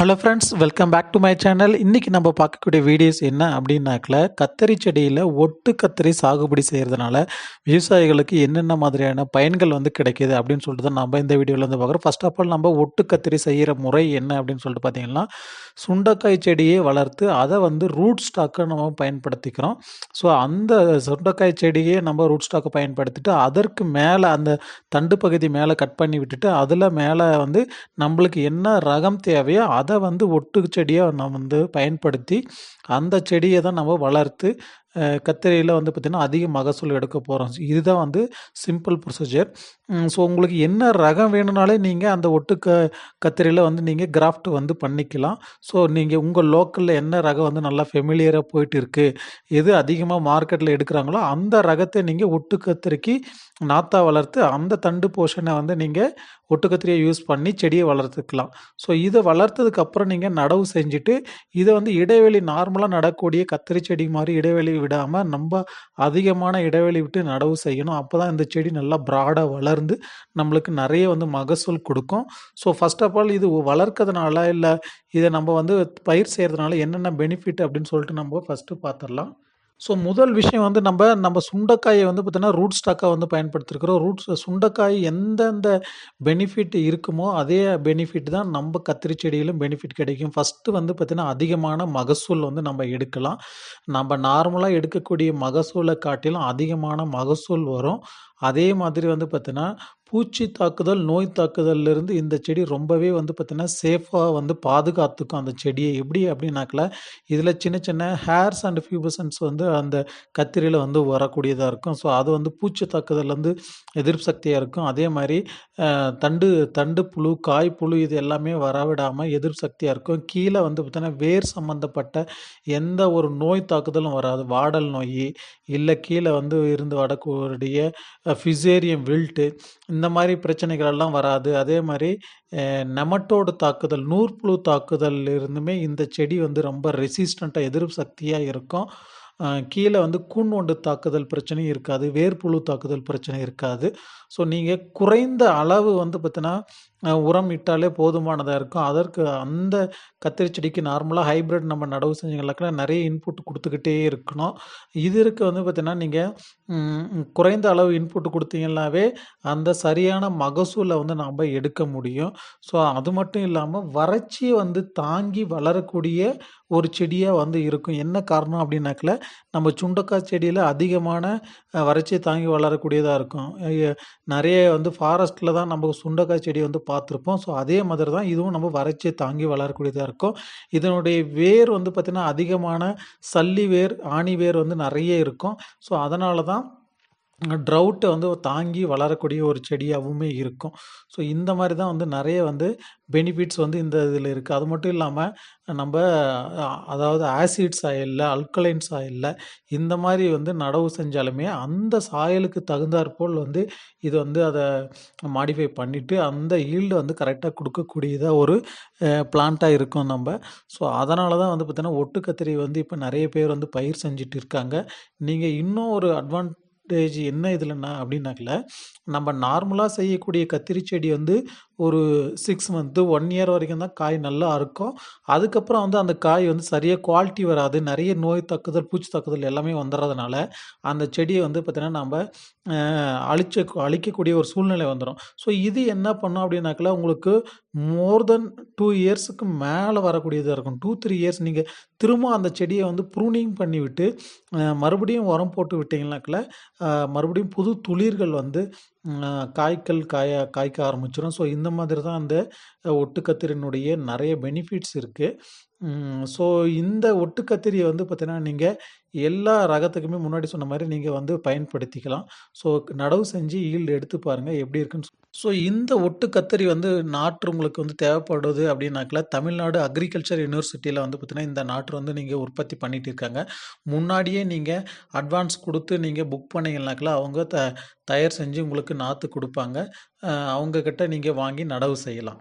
Hello friends welcome back to my channel இன்றைக்கி நம்ம பார்க்கக்கூடிய வீடியோஸ் என்ன அப்படின்னாக்கல கத்தரி செடியில் ஒட்டு கத்தரி சாகுபடி செய்கிறதுனால விவசாயிகளுக்கு என்னென்ன மாதிரியான பயன்கள் வந்து கிடைக்கிது அப்படின்னு சொல்லிட்டு தான் நம்ம இந்த வீடியோவில் வந்து பார்க்குறோம். ஃபஸ்ட் ஆஃப் ஆல் நம்ம ஒட்டு கத்தரி செய்கிற முறை என்ன அப்படின்னு சொல்லிட்டு பார்த்தீங்கன்னா சுண்டைக்காய் செடியை வளர்த்து அதை வந்து ரூட் ஸ்டாக்கை நம்ம பயன்படுத்திக்கிறோம். ஸோ அந்த சுண்டைக்காய் செடியை நம்ம ரூட் ஸ்டாக்கை பயன்படுத்திட்டு அதற்கு மேலே அந்த தண்டு பகுதி மேலே கட் பண்ணி விட்டுட்டு அதில் மேலே வந்து நம்மளுக்கு என்ன ரகம் தேவையோ அதை அதை வந்து ஒட்டு செடியாக நான் வந்து பயன்படுத்தி அந்த செடியை தான் நம்ம வளர்த்து கத்திரியில் வந்து பார்த்திங்கன்னா அதிக மகசூல் எடுக்க போகிறோம் இதுதான் வந்து சிம்பிள் ப்ரொசீஜர் ஸோ உங்களுக்கு என்ன ரகம் வேணும்னாலே நீங்கள் அந்த ஒட்டு க கத்திரியில் வந்து நீங்கள் கிராஃப்ட் வந்து பண்ணிக்கலாம். ஸோ நீங்கள் உங்கள் லோக்கலில் என்ன ரகம் வந்து நல்லா ஃபெமிலியராக போயிட்டு இருக்குது எது அதிகமாக மார்க்கெட்டில் எடுக்கிறாங்களோ அந்த ரகத்தை நீங்கள் ஒட்டு கத்திரிக்கு நாத்தா வளர்த்து அந்த தண்டு போர்ஷனை வந்து நீங்கள் ஒட்டுக்கத்திரியை யூஸ் பண்ணி செடியை வளர்த்துக்கலாம். ஸோ இதை வளர்த்ததுக்கப்புறம் நீங்கள் நடவு செஞ்சுட்டு இதை வந்து இடைவெளி நார்மலாக நடக்கூடிய கத்திரி செடி மாதிரி இடைவெளி விடாமல் நம்ம அதிகமான இடைவெளி விட்டு நடவு செய்யணும். அப்போ தான் இந்த செடி நல்லா ப்ராடாக வளர்ந்து நம்மளுக்கு நிறைய வந்து மகசூல் கொடுக்கும். ஸோ ஃபஸ்ட் ஆஃப் ஆல் இது வளர்க்கறதுனால இல்லை இதை நம்ம வந்து பயிர் செய்கிறதுனால என்னென்ன பெனிஃபிட் அப்படின்னு சொல்லிட்டு நம்ம ஃபஸ்ட்டு பார்த்துடலாம். ஸோ முதல் விஷயம் வந்து நம்ம நம்ம சுண்டைக்காயை வந்து பார்த்தீங்கன்னா ரூட் ஸ்டாக்காக வந்து பயன்படுத்திருக்கிறோம். ரூட்ஸ் சுண்டைக்காய் எந்தெந்த பெனிஃபிட் இருக்குமோ அதே பெனிஃபிட் தான் நம்ம கத்திரி செடியிலும் பெனிஃபிட் கிடைக்கும். ஃபஸ்ட்டு வந்து பார்த்திங்கன்னா அதிகமான மகசூல் வந்து நம்ம எடுக்கலாம். நம்ம நார்மலாக எடுக்கக்கூடிய மகசூலை காட்டிலும் அதிகமான மகசூல் வரும். அதே மாதிரி வந்து பார்த்தீங்கன்னா பூச்சி தாக்குதல் நோய் தாக்குதல்லேருந்து இந்த செடி ரொம்பவே வந்து பார்த்திங்கன்னா சேஃபாக வந்து பாதுகாத்துக்கும் அந்த செடியை. எப்படி அப்படின்னாக்கல இதில் சின்ன சின்ன ஹேர்ஸ் அண்ட் ஃபியூபசன்ஸ் வந்து அந்த கத்திரியில் வந்து வரக்கூடியதாக இருக்கும். ஸோ அது வந்து பூச்சி தாக்குதல்லேருந்து எதிர்ப்பு சக்தியாக இருக்கும். அதே மாதிரி தண்டு தண்டு புழு காய் புழு இது எல்லாமே வரவிடாமல் எதிர்ப்பு சக்தியாக இருக்கும். கீழே வந்து பார்த்திங்கன்னா வேர் சம்மந்தப்பட்ட எந்த ஒரு நோய் தாக்குதலும் வராது. வாடல் நோய் இல்லை கீழே வந்து இருந்து வரக்கூடிய ஃபிசேரியம் வில்ட்டு இந்த மாதிரி பிரச்சனைகள் எல்லாம் வராது. அதே மாதிரி நெமட்டோடு தாக்குதல் நூற்புழு தாக்குதல் இருந்துமே இந்த செடி வந்து ரொம்ப ரெசிஸ்டண்ட்டாக எதிர்ப்பு சக்தியாக இருக்கும். கீழே வந்து கூண் ஒன்று தாக்குதல் பிரச்சனையும் இருக்காது. வேர்ப்புழு தாக்குதல் பிரச்சனை இருக்காது. ஸோ நீங்கள் குறைந்த அளவு வந்து பார்த்தீங்கன்னா உரம் இட்டாலே போதுமானதாக இருக்கும். அதற்கு அந்த கத்திரி செடிக்கு நார்மலாக ஹைப்ரிட் நம்ம நடவு செஞ்சீங்களாக்கா நிறைய இன்புட் கொடுத்துக்கிட்டே இருக்கணும். இதற்கு வந்து பார்த்திங்கன்னா நீங்கள் குறைந்த அளவு இன்புட் கொடுத்தீங்கன்னாவே அந்த சரியான மகசூலை வந்து நாம் எடுக்க முடியும். ஸோ அது மட்டும் இல்லாமல் வறட்சியை வந்து தாங்கி வளரக்கூடிய ஒரு செடியாக வந்து இருக்கும். என்ன காரணம் அப்படின்னாக்கல நம்ம சுண்டக்காய் செடியில் அதிகமான வறட்சியை தாங்கி வளரக்கூடியதாக இருக்கும். நிறைய வந்து ஃபாரஸ்ட்டில் தான் நம்ம சுண்டக்காய் செடி வந்து பார்த்துருப்போம். ஸோ அதே மாதிரி தான் இதுவும் நம்ம வறட்சியை தாங்கி வளரக்கூடியதாக இருக்கும். இதனுடைய வேர் வந்து பார்த்திங்கன்னா அதிகமான சல்லி வேர் ஆணி வேர் வந்து நிறைய இருக்கும். ஸோ அதனால தான் ட்ரவுட்டை வந்து தாங்கி வளரக்கூடிய ஒரு செடியாகவுமே இருக்கும். ஸோ இந்த மாதிரி தான் வந்து நிறைய வந்து பெனிஃபிட்ஸ் வந்து இந்த இதில் இருக்குது. அது மட்டும் இல்லாமல் நம்ம அதாவது ஆசிட் சாயலில் அல்கலைன் சாயலில் இந்த மாதிரி வந்து நடவு செஞ்சாலுமே அந்த சாயலுக்கு தகுந்தாற்போல் வந்து இது வந்து அதை மாடிஃபை பண்ணிவிட்டு அந்த ஈல்டு வந்து கரெக்டாக கொடுக்கக்கூடியதாக ஒரு பிளான்ட்டாக இருக்கும் நம்ம. ஸோ அதனால தான் வந்து பார்த்திங்கன்னா ஒட்டு கத்திரி வந்து இப்போ நிறைய பேர் வந்து பயிர் செஞ்சுட்டு இருக்காங்க. நீங்கள் இன்னும் ஒரு அட்வான்ஸ் அட்வான்டேஜ் என்ன இதில்னா அப்படின்னாக்கல நம்ம நார்மலாக செய்யக்கூடிய கத்திரி செடி வந்து ஒரு சிக்ஸ் மந்த்து ஒன் இயர் வரைக்கும் தான் காய் நல்லா இருக்கும் அதுக்கப்புறம் வந்து அந்த காய் வந்து சரியாக குவாலிட்டி வராது. நிறைய நோய் தாக்குதல் பூச்சி தாக்குதல் எல்லாமே வந்துடுறதுனால அந்த செடியை வந்து பார்த்திங்கன்னா நம்ம அழிச்ச அழிக்கக்கூடிய ஒரு சூழ்நிலை வந்துடும் ஸோ இது என்ன பண்ணோம் அப்படின்னாக்கல உங்களுக்கு மோர் தென் டூ இயர்ஸுக்கு மேலே வரக்கூடியதாக இருக்கும். டூ த்ரீ இயர்ஸ் நீங்கள் திரும்ப அந்த செடியை வந்து ப்ரூனிங் பண்ணிவிட்டு மறுபடியும் உரம் போட்டு விட்டிங்கனாக்கல மறுபடியும் புது துளிர்கள் வந்து காய்கள் காய காய்க்க ஆரம்பிச்சிடும் ஸோ இந்த மாதிரி தான் அந்த ஒட்டுக்கத்திரினுடைய நிறைய பெனிஃபிட்ஸ் இருக்குது ஸோ இந்த ஒட்டுக்கத்திரியை வந்து பார்த்தீங்கன்னா நீங்கள் எல்லா ரகத்துக்குமே முன்னாடி சொன்ன மாதிரி நீங்கள் வந்து பயன்படுத்திக்கலாம். ஸோ நடவு செஞ்சு ஈல்டு எடுத்து பாருங்கள் எப்படி இருக்குன்னு ஸோ இந்த ஒட்டு கத்திரி வந்து நாற்று உங்களுக்கு வந்து தேவைப்படுது அப்படின்னாக்கல தமிழ்நாடு அக்ரிகல்ச்சர் யூனிவர்சிட்டியில் வந்து பார்த்தீங்கன்னா இந்த நாற்று வந்து நீங்கள் உற்பத்தி பண்ணிட்டு இருக்காங்க. முன்னாடியே நீங்கள் அட்வான்ஸ் கொடுத்து நீங்கள் புக் பண்ணீங்கன்னாக்கல அவங்க த தயார் செஞ்சு உங்களுக்கு நாற்று கொடுப்பாங்க. அவங்கக்கிட்ட நீங்கள் வாங்கி நடவு செய்யலாம்.